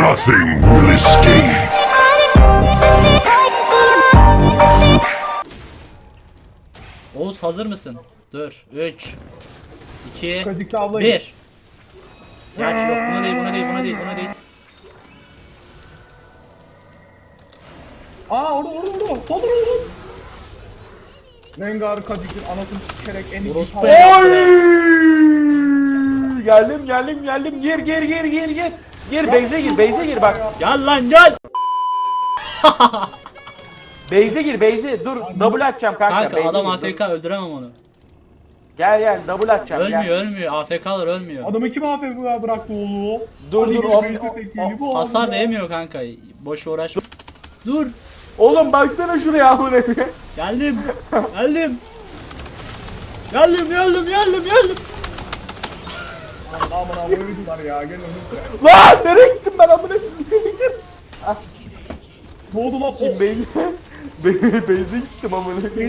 Nothing will escape. Oğuz hazır mısın? Dur. 3 2 Kadıklı ablayı. 1 Gerçi yok buna değil buna değil buna değil buna değil. Aa orada orada orada. Solda orada. Rengar Kadik'in anasını sikerek en iyi Orospu ya. Geldim geldim geldim gir gir gir gir gir. Gir base'e gir base'e gir bak. Gel lan gel. Base'e gir base'e dur double atacağım kanka. Kanka base'e adam gir, dur. AFK öldüremem onu. Gel gel double atacağım Ölmüyor gel. ölmüyor AFK'lar ölmüyor. Adamı kim AFK bıraktı oğlu? Dur, Hadi dur, o- o- o- Hasar oğlum. vermiyor kanka. Boş uğraş. Dur. Oğlum baksana şuraya amına. Geldim. Geldim. Geldim geldim geldim geldim. Aman aman öldüler ya gel önümüzde. Lan nereye gittim ben amına? Bitir bitir. Ne oldu lan? Base'e gittim amına.